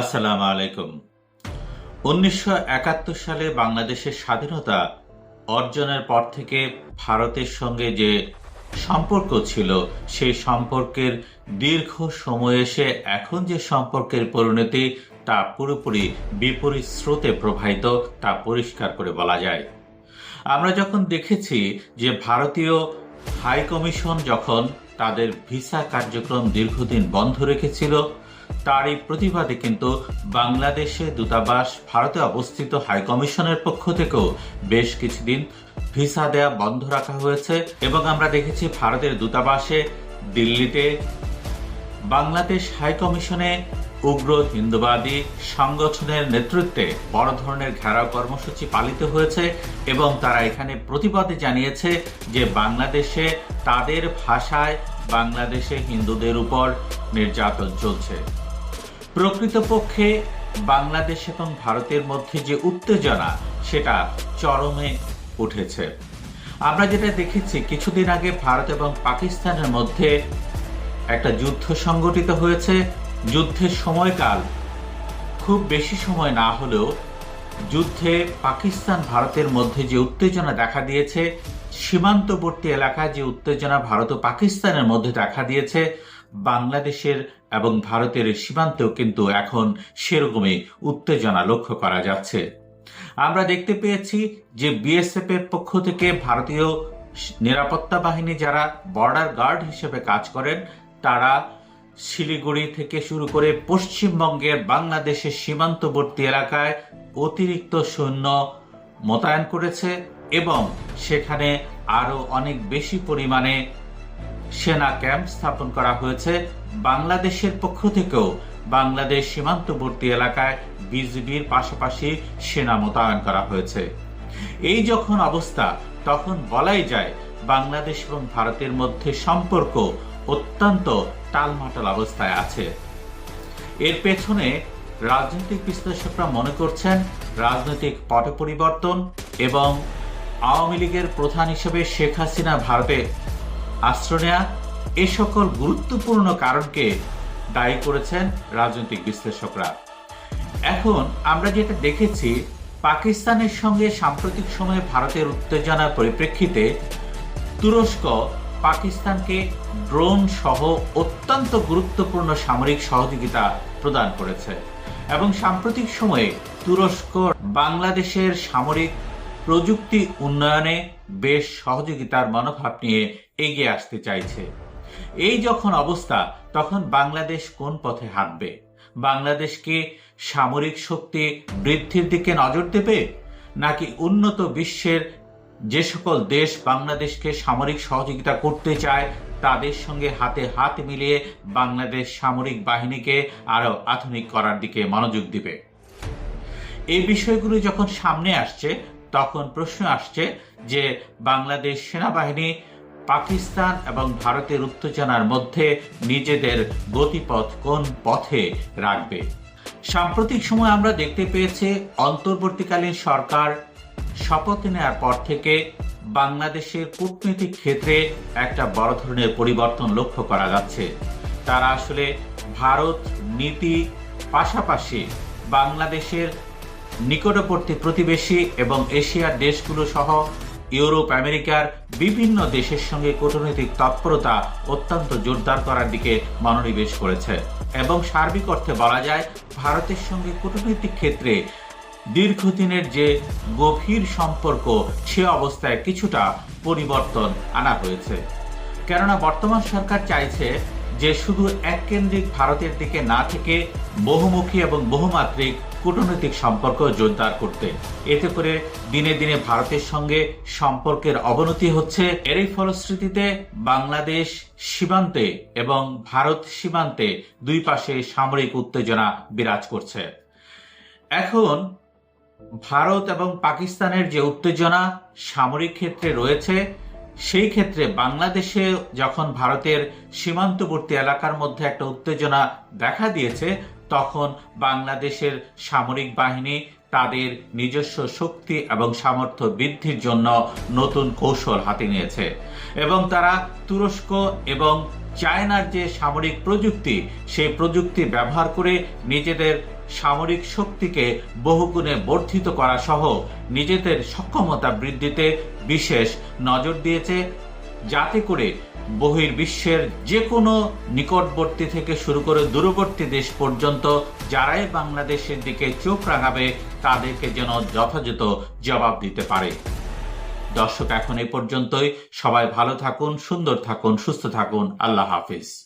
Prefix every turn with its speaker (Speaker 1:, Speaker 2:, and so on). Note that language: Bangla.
Speaker 1: আসসালামু আলাইকুম। উনিশশো একাত্তর সালে বাংলাদেশের স্বাধীনতা অর্জনের পর থেকে ভারতের সঙ্গে যে সম্পর্ক ছিল, সেই সম্পর্কের দীর্ঘ সময় এসে এখন যে সম্পর্কের পরিণতি, তা পুরোপুরি বিপরীত স্রোতে প্রবাহিত, তা পরিষ্কার করে বলা যায়। আমরা যখন দেখেছি যে ভারতীয় হাই কমিশন যখন তাদের ভিসা কার্যক্রম দীর্ঘদিন বন্ধ রেখেছিল তারই প্রতিবাদে কিন্তু বাংলাদেশে দূতাবাস ভারতে অবস্থিত হাই কমিশনের পক্ষ থেকেও বেশ কিছুদিন ভিসা দেয়া বন্ধ রাখা হয়েছে এবং আমরা দেখেছি ভারতের দূতাবাসে দিল্লিতে বাংলাদেশ হাই কমিশনে উগ্র হিন্দুবাদী সংগঠনের নেতৃত্বে বড় ধরনের ঘেরাও কর্মসূচি পালিত হয়েছে এবং তারা এখানে প্রতিবাদে জানিয়েছে যে বাংলাদেশে তাদের ভাষায় বাংলাদেশে হিন্দুদের উপর নির্যাতন চলছে। প্রকৃতপক্ষে বাংলাদেশ এবং ভারতের মধ্যে যে উত্তেজনা, সেটা চরমে উঠেছে। আমরা যেটা দেখেছি, কিছুদিন আগে ভারত এবং পাকিস্তানের মধ্যে একটা যুদ্ধ সংগঠিত হয়েছে। যুদ্ধের সময়কাল খুব বেশি সময় না হলেও যুদ্ধে পাকিস্তান ভারতের মধ্যে যে উত্তেজনা দেখা দিয়েছে, সীমান্তবর্তী এলাকায় যে উত্তেজনা ভারত ও পাকিস্তানের মধ্যে দেখা দিয়েছে বাংলাদেশের এবং ভারতের সীমান্তেও কিন্তু এখন সেরকমই উত্তেজনা লক্ষ্য করা যাচ্ছে। আমরা দেখতে পেয়েছি যে বিএসএফ এর পক্ষ থেকে ভারতীয় নিরাপত্তা বাহিনী যারা বর্ডার গার্ড হিসেবে কাজ করেন, তারা শিলিগুড়ি থেকে শুরু করে পশ্চিমবঙ্গের বাংলাদেশের সীমান্তবর্তী এলাকায় অতিরিক্ত সৈন্য মোতায়েন করেছে এবং সেখানে আরও অনেক বেশি পরিমাণে সেনা ক্যাম্প স্থাপন করা হয়েছে বাংলাদেশের পক্ষ থেকেও। বাংলাদেশ সীমান্তবর্তী এলাকায় বিজিবির পাশাপাশি সেনা মোতায়েন করা হয়েছে। এই যখন অবস্থা, তখন বলাই যায় বাংলাদেশ এবং ভারতের মধ্যে সম্পর্ক অত্যন্ত টালমাটাল অবস্থায় আছে। এর পেছনে রাজনৈতিক বিশ্লেষকরা মনে করছেন রাজনৈতিক পট পরিবর্তন এবং আওয়ামী লীগের প্রধান হিসেবে শেখ হাসিনা ভারতে আশ্রয় নেয়া এ সকল গুরুত্বপূর্ণ কারণকে দায়ী করেছেন রাজনৈতিক বিশ্লেষকরা। এখন আমরা যেটা দেখেছি, পাকিস্তানের সঙ্গে সাম্প্রতিক সময়ে ভারতের উত্তেজনার পরিপ্রেক্ষিতে তুরস্ক পাকিস্তানকে ড্রোন সহ অত্যন্ত গুরুত্বপূর্ণ সামরিক সহযোগিতা প্রদান করেছে এবং সাম্প্রতিক সময়ে তুরস্ক বাংলাদেশের সামরিক প্রযুক্তি উন্নয়নে বেশ সহযোগিতার মনোভাব নিয়ে এগিয়ে আসতে চাইছে। এই যখন অবস্থা, তখন বাংলাদেশ কোন পথে হাঁটবে? বাংলাদেশকে সামরিক শক্তি বৃদ্ধির দিকে নজর দেবে, নাকি উন্নত বিশ্বের যে সকল দেশ বাংলাদেশকে সামরিক সহযোগিতা করতে চায়, তাদের সঙ্গে হাতে হাত মিলিয়ে বাংলাদেশ সামরিক বাহিনীকে আরও আধুনিক করার দিকে মনোযোগ দিবে? এই বিষয়গুলো যখন সামনে আসছে তখন প্রশ্ন আসছে যে বাংলাদেশ সেনাবাহিনী পাকিস্তান এবং ভারতের উত্তেজনার মধ্যে নিজেদের গতিপথ কোন পথে রাখবে? সাম্প্রতিক সময় আমরা দেখতে পেয়েছি অন্তর্বর্তীকালীন সরকার শপথ নেওয়ার পর থেকে বাংলাদেশের কূটনৈতিক ক্ষেত্রে একটা বড় ধরনের পরিবর্তন লক্ষ্য করা যাচ্ছে। তারা আসলে ভারত নীতি পাশাপাশি বাংলাদেশের নিকটবর্তী প্রতিবেশী এবং এশিয়ার দেশগুলো সহ ইউরোপ, আমেরিকার বিভিন্ন দেশের সঙ্গে কূটনৈতিক তৎপরতা অত্যন্ত জোরদার করার দিকে মনোনিবেশ করেছে। এবং সার্বিক অর্থে বলা যায়, ভারতের সঙ্গে কূটনৈতিক ক্ষেত্রে দীর্ঘদিনের যে গভীর সম্পর্ক, সে অবস্থায় কিছুটা পরিবর্তন আনা হয়েছে। কেননা বর্তমান সরকার চাইছে যে শুধু এককেন্দ্রিক ভারতের দিকে না থেকে বহুমুখী এবং বহুমাত্রিক কূটনৈতিক সম্পর্ক জোরদার করতে। এতে করে দিনে দিনে ভারতের সঙ্গে সম্পর্কের অবনতি হচ্ছে। এরই ফলশ্রুতিতে বাংলাদেশ সীমান্তে এবং ভারত সীমান্তে দুই পাশে সামরিক উত্তেজনা বিরাজ করছে। এখন ভারত এবং পাকিস্তানের যে উত্তেজনা সামরিক ক্ষেত্রে রয়েছে, সেই ক্ষেত্রে বাংলাদেশে যখন ভারতের সীমান্তবর্তী এলাকার মধ্যে একটা উত্তেজনা দেখা দিয়েছে তখন বাংলাদেশের সামরিক বাহিনী তাদের নিজস্ব শক্তি এবং সামর্থ্য বৃদ্ধির জন্য নতুন কৌশল হাতে নিয়েছে। এবং তারা তুরস্ক এবং চায়নার যে সামরিক প্রযুক্তি, সেই প্রযুক্তি ব্যবহার করে নিজেদের সামরিক শক্তিকে বহুগুণে বর্ধিত করা সহ নিজেদের সক্ষমতা বৃদ্ধিতে বিশেষ নজর দিয়েছে যাতে করে বহির্বিশ্বের যে কোনো নিকটবর্তী থেকে শুরু করে দূরবর্তী দেশ পর্যন্ত যারাই বাংলাদেশের দিকে চোখ রাঙাবে, তাদেরকে যেন যথাযথ জবাব দিতে পারে। দর্শক, এখন এই পর্যন্তই। সবাই ভালো থাকুন, সুন্দর থাকুন, সুস্থ থাকুন। আল্লাহ হাফিজ।